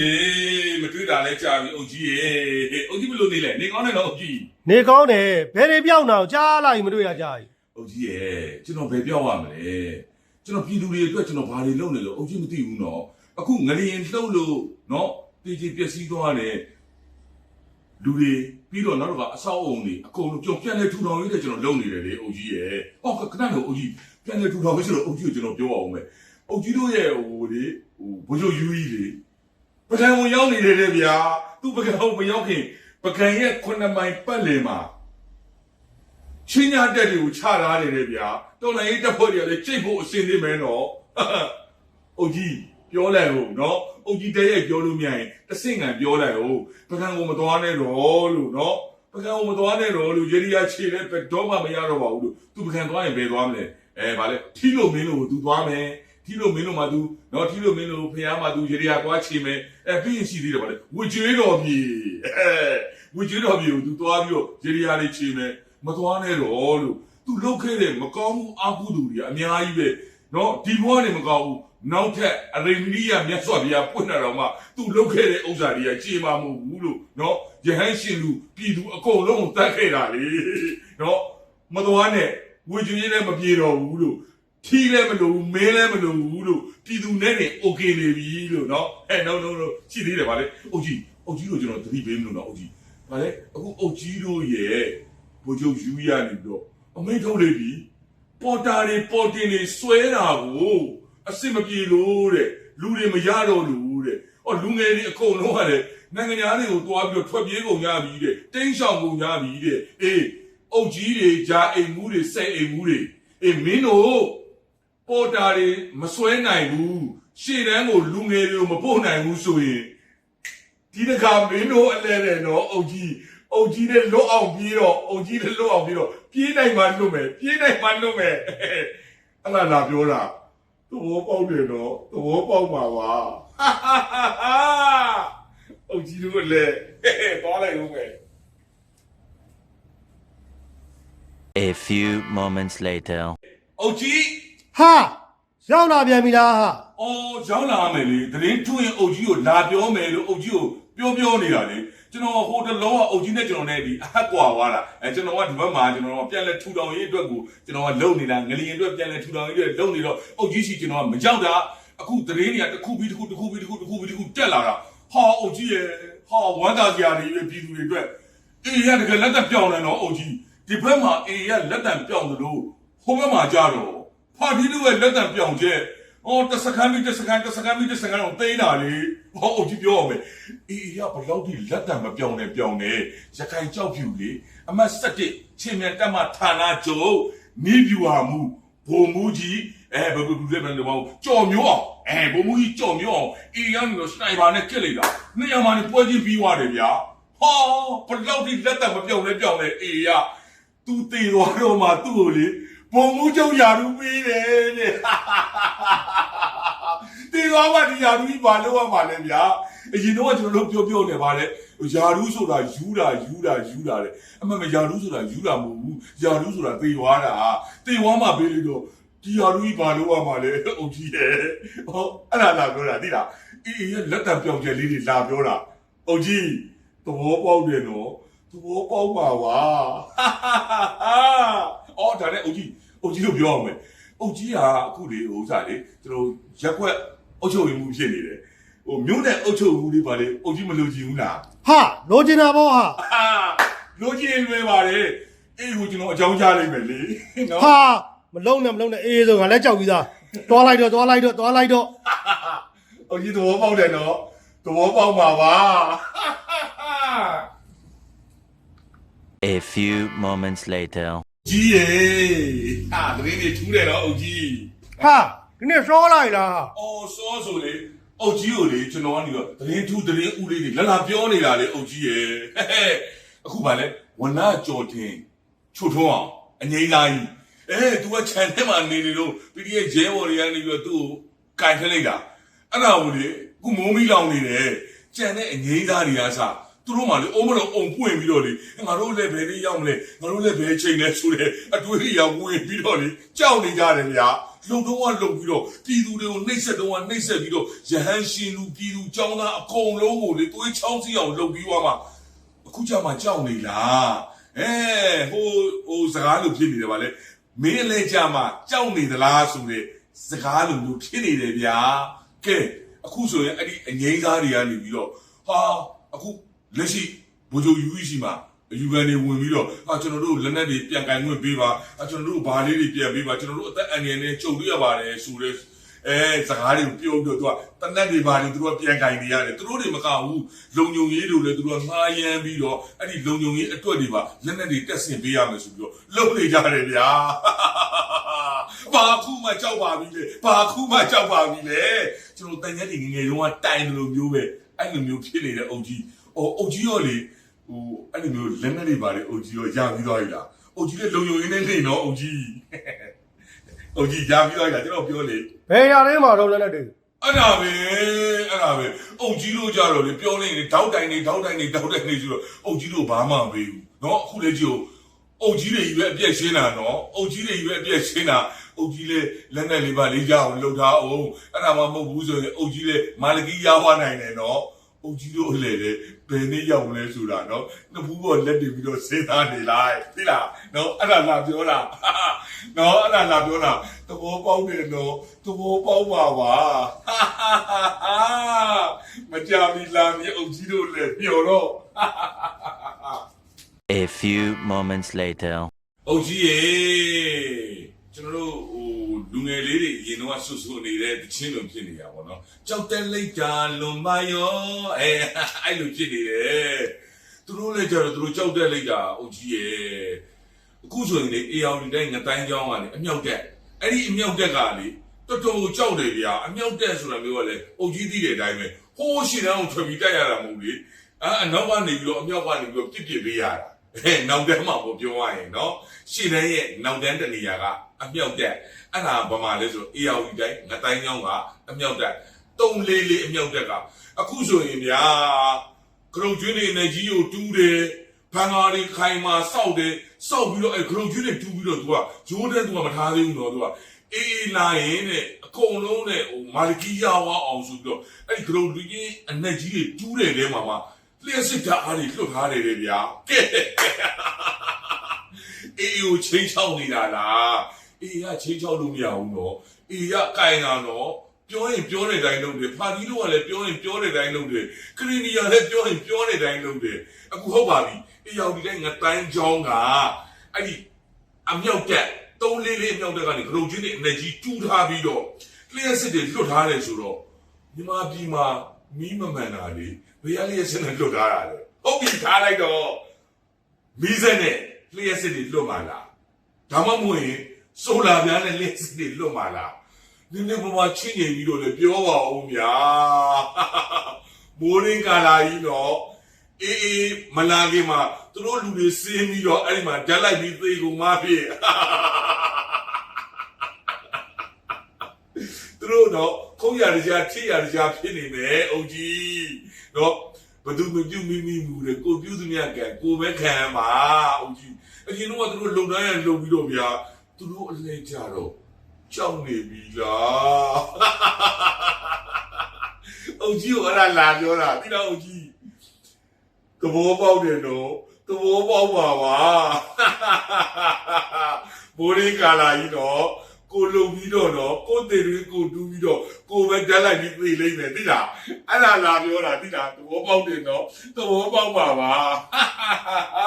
ရေမတွေ့တာလဲကြာပြီအုတ်ကြီးရေအုတ်ကြီးဘယ်လိုနေလဲနေကောင်းတယ်နော်အုတ်ကြီးနေကောင်းတယ်ဘယ်တွေပြောင်းတာကိုကြားလိုက်မတွေ့ရကြဘူးအုတ်ကြီးရေကျွန်တော်ဘယ်ပြောင်းရမလဲကျွန်တော်ပြည်သူတွေအတွက်ကျွန်တော်ဘာတွေလုပ်နေလို့အုတ်ကြီးမသိဘူးနော်အခုငလျင်လှုပ်လို့နော်တည်ကြည်ပျက်စီးသွားတယ်လူတွေပြီးတော့နောက်တော့ကအဆောက်အုံတွေအကုန်လုံးကျွန်တော်ပြန်လဲထူထောင်ရေးတဲ့ကျွန်တော်လုပ်နေတယ်လေအုတ်ကြီးရေဟောခဏတော့အုတ်ကြီးပြန်လဲထူထောင်ရေးဆိုတော့အုတ်ကြီးကိုကျွန်တော်ပြောအောင်မယ်အုတ်ကြီးတို့ရဲ့ဟိုလေဟိုဘိုးချုပ်ယူကြီးလေ ပကံဝင်ရောက်နေတယ်လေဗျာသူပကံဝင်မရောက်ခင်ပကံရဲ့ခုနှစ်မိုင်ပတ်လည်မှာချင်းညာတက်တွေကိုချထားတယ်လေဗျာတော်လိုင်းရေးတက်ဖွဲ့တွေကလည်းကြိတ်ဖို့အစင်းနေမယ်နော်အုတ်ကြီးပြောလိုက်ဟုတ်နော်အုတ်ကြီးတရဲ့ပြောလို့မရရင်တဆင့်ငံပြောလိုက်ဟုတ်ပကံကိုမတော်နဲ့တော့လို့နော်ပကံကိုမတော်နဲ့တော့လို့ရေရီယာခြေလဲဘယ်တော့မှမရတော့ပါဘူးလို့သူပကံသွားရင်ဘယ်သွားမလဲအဲဗာလဲထီလို့မင်းလို့သူသွားမယ် ထီလို့မင်းတို့မှသူနော်ထီလို့မင်းတို့ဖះမှသူရေရကွာချေမယ်အဲပြီးရင်ရှိသေးတယ်ဗါလေဝေကျွေးတော်မြေအဲဝေကျွေးတော်မြေကိုသူသွားပြီးတော့ရေရလေးချေမယ်မသွားနဲ့တော့လို့သူလုတ်ခဲ့တဲ့မကောင်းမှုအကုသိုလ်တွေအများကြီးပဲနော်ဒီဘဝနေမကောင်းဘူးနောက်ထပ်အရိမီယမြတ်စွာဘုရားပွင့်လာတော့မှသူလုတ်ခဲ့တဲ့ဥစ္စာတွေကကြေမမဟုတ်ဘူးလို့နော်ယဟန်ရှင်လူပြည်သူအကုန်လုံးကိုတတ်ခဲ့တာလေနော်မသွားနဲ့ဝေကျွေးလည်းမပြေတော့ဘူးလို့ ထီးလည်းမလို့မင်းလည်းမလို့ဘူးလို့ပြည်သူနဲ့နေโอเคနေပြီလို့เนาะဟဲ့ no no no ရှိသေးတယ်ဗါလေအုတ်ကြီးအုတ်ကြီးတို့ကျွန်တော်သတိပေးမလို့တော့အုတ်ကြီးဗါလေအခုအုတ်ကြီးတို့ရဲ့ဘိုးချုပ်ယူရနေပြီးတော့အမိန့်ထုတ်လိုက်ပြီပေါ်တာတွေပေါ်တင်တွေဆွဲတာကိုအစ်စ်မပြေလို့တဲ့လူတွေမရတော့လို့တဲ့ဟောလူငယ်တွေအကုန်လုံးကလည်းနိုင်ငံသားတွေကိုတွားပြီးတော့ထွက်ပြေးကုန်ကြပြီတဲ့တင်းရှောင်ကုန်ကြပြီတဲ့အေးအုတ်ကြီးတွေဂျာအိမ်မှုတွေစိတ်အိမ်မှုတွေအေးမင်းတို့ ပေါ်တာတွေမစွဲနိုင်ဘူးရှေ့တန်းကိုလူငယ်တွေကိုမပို့နိုင်ဘူးဆိုရင်ဒီတခါမင်းတို့အလဲတယ်နော်အုတ်ကြီးအုတ်ကြီးနဲ့လွတ်အောင်ပြေးတော့အုတ်ကြီးနဲ့လွတ်အောင်ပြေးတော့ပြေးနိုင်မှလွတ်မယ်ပြေးနိုင်မှလွတ်မယ်အဲ့ဒါလာပြောတာသဘောပေါက်တယ်နော်သဘောပေါက်ပါပါအုတ်ကြီးတို့လည်းသွားလိုက်ဦးမယ် A few moments later. အုတ်ကြီး ဟာရောက်လာပြန်ပြီလားဟာအော်ရောက်လာမယ်လေသတင်းထူရင်အုတ်ကြီးကိုလာပြောမယ်လို့အုတ်ကြီးကိုပြောပြောနေတာလေကျွန်တော်ဟိုတလုံးကအုတ်ကြီးနဲ့ကျွန်တော်နဲ့ဒီအဟက်ကွာသွားတာအဲကျွန်တော်ကဒီဘက်မှာကျွန်တော်ကပြန်လဲထူထောင်ရေးအတွက်ကိုကျွန်တော်ကလုံနေတာငလျင်အတွက်ပြန်လဲထူထောင်ရေးအတွက်လုံနေတော့အုတ်ကြီးစီကျွန်တော်ကမကြောက်တာအခုသတင်းတွေကတစ်ခုပြီးတစ်ခုတစ်ခုပြီးတစ်ခုတစ်ခုပြီးတစ်ခုတက်လာတာဟာအုတ်ကြီးရဲ့ဟာဝမ်းသာကြရာတွေပဲပြည်သူတွေအတွက်အေးရတကယ်လက်သက်ပြောင်းနေတော့အုတ်ကြီးဒီဘက်မှာအေးရလက်သက်ပြောင်းတယ်လို့ဟိုဘက်မှာကြတော့ ဖာဒီလူရဲ့လက်သက်ပြောင်းချက်။အော်တစ်စကန်ပြီးတစ်စကန်တစ်စကန်ပြီးတစ်စကန်တော့သိမ်းတာလေ။ဟောအုတ်ကြီးပြောအောင်မယ်။အေးရဘလောက်ဒီလက်တံမပြောင်းနဲ့ပြောင်းနေ။ရခိုင်ကြောက်ဖြူလေအမတ်၁၁ချင်းမြတ်တက်မှဌာနချုပ်နီးပြူဟာမူဘုံမူကြီးအဲဘယ်ဘယ်ဘယ်ဘယ်ဘောကြော်မျိုးအောင်အဲဘုံမူကြီးကြော်မျိုးအောင်အေးရနေတော့စနိုက်ပါနဲ့ကစ်လိုက်တာ။နှစ်ရမှာနေပွဲချင်းပြီးသွားတယ်ဗျာ။ဟောဘလောက်ဒီလက်တံမပြောင်းနဲ့ပြောင်းနေအေးရသူတည်သွားတော့မှသူ့ကိုလေ ဘုံမူချုပ်ယာရူပေးတယ်တဲ့တေသွားမှဒီယာရူကြီးဘာလို့ရမှာလဲဗျာအရင်တော့ကျွန်တော်တို့ပြောပြောနေပါလေယာရူဆိုတာယူတာယူတာယူတာတဲ့အမှန်မယာရူဆိုတာယူတာမဟုတ်ဘူးယာရူဆိုတာတေသွားတာတေသွားမှပေးလို့တော့ဒီယာရူကြီးဘာလို့ရမှာလဲအုတ်ကြီးရဲ့ဟောအဲ့ဒါလာပြောတာသိလားအေးအေးရဲ့လက်တံပြောင်ကျက်လေးတွေလာပြောတာအုတ်ကြီးသဘောပေါက်တယ်နော်သဘောပေါက်ပါပါအော်ဒါနဲ့အုတ်ကြီး အုတ်ကြီးတို့ပြောအောင်မယ်အုတ်ကြီးကအခုလေဟိုဥစားလေကျွန်တော်ရက်ွက်အုတ်ချုပ်ရင်မှုဖြစ်နေတယ်ဟိုမြို့နဲ့အုတ်ချုပ်မှုလေးပါလေအုတ်ကြီးမလို့ကြည့်ဘူးလားဟာလိုချင်တာပေါ့ဟာအာလို့ကြည့်ရင်လွယ်ပါတယ်အေးကိုကျွန်တော်အကြောင်းကြားလိုက်မယ်လေနော်ဟာမလုံးနဲ့မလုံးနဲ့အေးဆိုငါလည်းကြောက်ပြီးသားသွားလိုက်တော့သွားလိုက်တော့သွားလိုက်တော့အုတ်ကြီးသဘောပေါက်တယ်နော်သဘောပေါက်ပါပါ A few moments later. ကြီးရေဟာတရင်ကြီးထူးတယ်နော်အုတ်ကြီးဟာဒီနေ့စောလိုက်လားဟာအော်စောဆိုလေအုတ်ကြီးကိုလေကျွန်တော်ကနေတော့တရင်ထူးတရင်ဥလေးတွေလာလာပြောနေတာလေအုတ်ကြီးရေဟဲ့ဟဲ့အခုပါလေဝနာကြော်တင်ချို့ထုံးအောင်အငိမ့်လိုက်အဲ तू ကခြံထဲမှာနေနေလို့ PDF ဂျဲဘော်တွေကနေပြီးတော့သူ့ကိုကန်ထလိုက်တာအဲ့ဒါကိုလေခုမုံမီလောင်နေတယ်ကြံတဲ့အငိမ့်သားတွေကစား သူတို့မှလေအုံမလို့အုံပွင့်ပြီးတော့လေငါတို့လည်းဘယ်လေးရောက်မလဲငါတို့လည်းဘယ်ချိန်လဲဆိုတဲ့အတွေးတွေရောက်ဝင်ပြီးတော့လေကြောက်နေကြတယ်ဗျာလုံတော့ကလုံပြီးတော့ပြည်သူတွေကိုနှိပ်စက်တော့ကနှိပ်စက်ပြီးတော့ရဟန်းရှင်လူပြည်သူចောင်းသားအကုန်လုံးကိုလေသွေးချောင်းစီအောင်လုပ်ပြီးသွားမှာအခုကြမှာကြောက်နေလားအဲဟိုဟိုစကားလိုဖြစ်နေတယ်ဗာလေမင်းလည်းကြမှာကြောက်နေသလားဆိုတဲ့စကားလိုမျိုးဖြစ်နေတယ်ဗျာကဲအခုဆိုရင်အဲ့ဒီအငိမ့်သားတွေကနေပြီးတော့ဟာအခု လက်ရှိဘိုးချုပ်ယူရှိမှာအယူခံတွေဝင်ပြီးတော့ဟာကျွန်တော်တို့လက်နက်တွေပြန်ကင်ခွင့်ပေးပါဟာကျွန်တော်တို့ဘာလေးတွေပြန်ပေးပါကျွန်တော်တို့အသက်အန္တရာယ်နဲ့ကြုံတွေ့ရပါတယ်ဆိုတဲ့အဲစကားတွေကိုပြောပြီးတော့သူကတနက်တွေဘာတွေသူတို့ကပြန်ကင်နေရတယ်သူတို့တွေမကဘူးလုံညုံရေးတို့လည်းသူတို့ကငှားရမ်းပြီးတော့အဲ့ဒီလုံညုံရေးအတွက်တွေပါလက်နက်တွေတက်ဆင်ပေးရမယ်ဆိုပြီးတော့လုပ်နေကြတယ်ဗျာဘာခုမှကြောက်ပါပြီလေဘာခုမှကြောက်ပါပြီလေကျွန်တော်တန်ရက်တွေငယ်ငယ်တုန်းကတိုင်တယ်လို့မျိုးပဲအဲ့လိုမျိုးဖြစ်နေတဲ့အုပ်ကြီး အော်အုပ်ကြီးရောလေဟိုအဲ့လိုမျိုးလက်နက်တွေပါတယ်အုတ်ကြီးရောရပြီးသွားပြီလားအုတ်ကြီးလည်းလုံယုံရင်းနဲ့နေနော်အုတ်ကြီးအုတ်ကြီးရပြီးသွားပြီလားကျွန်တော်ပြောလေဘယ်ရလေးမှာတော့လက်လက်တွေအဲ့ဒါပဲအဲ့ဒါပဲအုတ်ကြီးတို့ကြတော့လေပြောနေတယ်တောက်တိုင်နေတောက်တိုင်နေတောက်တိုင်နေဆိုတော့အုတ်ကြီးတို့ဘာမှမပေးဘူးနော်အခုလေကြည့်အုတ်ကြီးတွေကြီးပဲအပြက်ရှင်းတာနော်အုတ်ကြီးတွေကြီးပဲအပြက်ရှင်းတာအုတ်ကြီးလေလက်နဲ့လေးပါလေးကြအောင်လှုပ်ထားအောင်အဲ့ဒါမှမဟုတ်ဘူးဆိုရင်အုတ်ကြီးလေမာလကီရောက်သွားနိုင်တယ်နော် အုတ်ကြီးတို့အလေလေဘယ်နေ့ရောက်မလဲဆိုတာနော်နှစ်ဖူးပေါ်လက်တင်ပြီးတော့စေးသားနေလိုက်သိလားနော်အဲ့ဒါလာပြောတာနော်အဲ့ဒါလာပြောတာသဘောပေါက်တယ်နော်သဘောပေါက်ပါပါမကြမီလာမြေအုတ်ကြီးတို့လည်းပြောတော့ A few moments later. အုတ်ကြီးရေကျွန်တော်တို့ဟိုလူငယ်လေးတွေရင် တော့ဆွဆွနေတဲ့တချင်းလိုဖြစ်နေတာပေါ့နော်ကြောက်တဲ့လိုက်တာလွန်ပါရောအဲအဲ့လိုဖြစ်နေတယ်သူတို့လည်းကြတော့သူတို့ကြောက်တဲ့လိုက်တာအုတ်ကြီးရေအခုဆိုရင်လေအေအောင်ဒီတိုင်းငတိုင်းကြောင်းကလေအမြောက်တက်အဲ့ဒီအမြောက်တက်ကလေတော်တော်ကိုကြောက်တယ်ဗျာအမြောက်တက်ဆိုတာမျိုးကလေအုတ်ကြီးသိတဲ့အတိုင်းပဲဟိုးရှိတန်းကိုထွက်ပြီးတက်ရတာမဟုတ်လေအဲအနောက်ကနေပြီးတော့အမြောက်ကနေပြီးတော့ပြစ်ပြစ်ပေးရတာအဲ နောက်တန်းမှာပေါ့ပြောရရင်နော်ရှေ့တန်းရဲ့နောက်တန်းတနေရာကအမြောက်တက်အဲ့ဒါဗမာလဲဆိုအေယာဝီတိုင်းငတိုင်းကျောင်းကအမြောက်တက်တုံးလေးလေးအမြောက်တက်ကအခုဆိုရင်ဗျာကရုတ်ကျွင်းတွေနဲ့ကြီးကိုတူးတယ်ဖန်ဟာတွေခိုင်မာစောက်တယ်စောက်ပြီးတော့အဲကရုတ်ကျွင်းတွေတူးပြီးတော့သူကဂျိုးတဲ့သူကမထားသေးဘူးနော်သူကအေးလာရင်တဲ့အကုန်လုံးနဲ့ဟိုမာလကီယာဝါအောင်ဆိုပြီးတော့အဲ့ဒီကရုတ်ကျွင်းအနက်ကြီးတွေတူးတယ်တဲမှာမှာ လျှက်စစ်ဓာတ်အားတွေလွတ်ထားတယ်လေဗျာကဲအေးကိုချင်းချောက်နေတာလားအေးကချင်းချောက်လို့မရဘူးနော်အေးကကင်တာနော်ပြောရင်ပြောတဲ့အတိုင်းလုပ်တယ်ဖာတီတို့ကလည်းပြောရင်ပြောတဲ့အတိုင်းလုပ်တယ်ခရီနီယာလည်းပြောရင်ပြောတဲ့အတိုင်းလုပ်တယ်အခုဟုတ်ပါပြီအေးရောက်ဒီတိုင်းငတိုင်းချောင်းကအဲ့ဒီအမြောက်တက်သုံးလေးလေးအမြောက်တက်ကနေဂရုချင်းနဲ့အနေကြီးတူးထားပြီးတော့လျှက်စစ်တွေလွတ်ထားတယ်ဆိုတော့မြမပြည်မှာ မီးမမှန်တာလေဘယ်ရလျက်စင်လွတ်ထားတာလေဟုတ်ပြီထားလိုက်တော့မီးစက်နဲ့လျက်စင်တွေလွတ်မှာလားဒါမှမဟုတ်ရင်ဆိုလာပြားနဲ့လျက်စင်တွေလွတ်မှာလားဒီနေ့ဘမချင်းနေပြီးတော့လည်းပြောပါဦးဗျာမိုးရင်းကာလာကြီးတော့အေးအေးမလာခင်မှာသူတို့လူတွေစင်းပြီးတော့အဲ့ဒီမှာဓာတ်လိုက်ပြီးသေကုန်မှဖြစ်သူတို့တော့ ခုံးရတကြားထိရတကြားဖြစ်နေမယ်အုတ်ကြီးနော်ဘသူမပြုတ်မိမိမူတယ်ကိုပြုတ်သူမြတ်ကံကိုပဲခံရမှာဦးကြီးအရင်တော့ကသူတို့လုံတိုင်းရလုံပြီးတော့ဗျာသူတို့အလဲကြတော့ကြောက်နေပြီလားအုတ်ကြီးကအဲ့ဒါလာပြောတာတိတော့အုတ်ကြီးသဘောပေါက်တယ်နော်သဘောပေါက်ပါပါဘိုးရင်းကာလာကြီးတော့ ကိုလုံပြီးတော့တော့ကိုသေးတွေကိုတူးပြီးတော့ကိုပဲတက်လိုက်ပြီးပြေးလိမ့်မယ်သိလားအဲ့ဒါလာပြောတာသိလားသဘောပေါက်တယ်နော်သဘောပေါက်ပါပါဟာ